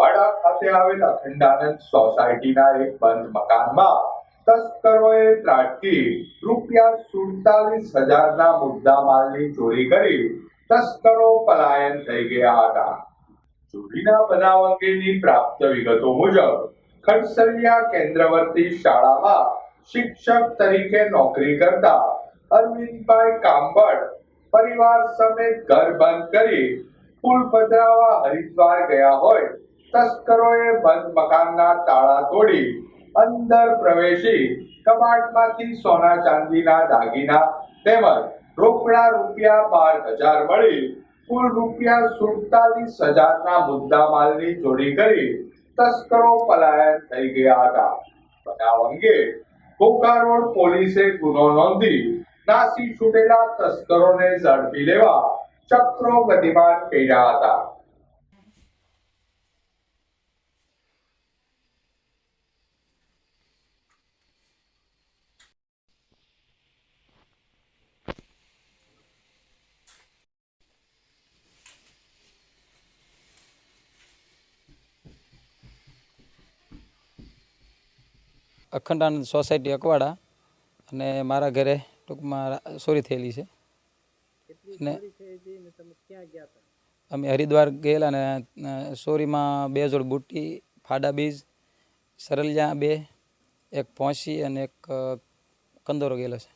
વાડા ખાતે આવેલા અખંડાનંદ સોસાયટીના એક બંધ મકાનમાં તસ્કરોએ ત્રાટકી. રૂપિયા સુડતાલીસ હજારના મુદ્દામાલની ચોરી કરી તસ્કરો પલાયન થઈ ગયા હતા. ચોરીના બનાવ અંગેની પ્રાપ્ત વિગતો મુજબ, ખડસલિયા કેન્દ્રવર્તી શાળામાં શિક્ષક તરીકે નોકરી કરતા અરવિંદભાઈ કાંબડ પરિવાર સમેત ઘર બંધ કરી પુલ પધરાવા હરિદ્વાર ગયા હોય તસ્કરોએ બંધ મકાનના તાળા તોડી અંદર પ્રવેશી કબાટમાંથી સોના ચાંદીના દાગીના તેમજ રોકડા રૂપિયા બાર હજાર મળી કુલ રૂપિયા સુડતાલીસ હજારના મુદ્દામાલની ચોરી કરી તસ્કરો પલાયન થઈ ગયા હતા. બનાવ અંગે કોકારોડ પોલીસે ગુનો નોંધી નાસી છૂટેલા તસ્કરોને ઝડપી લેવા ચક્રો ગતિમાન કર્યા હતા. અખંડાનંદ સોસાયટી અકવાડા અને મારા ઘરે ટૂંકમાં ચોરી થયેલી છે. અને અમે હરિદ્વાર ગયેલા ને અ, ચોરીમાં બે જોડ બુટ્ટી ફાડા બીજ સરલિયા બે એક પોંસી અને એક કંદોરો ગયેલો છે.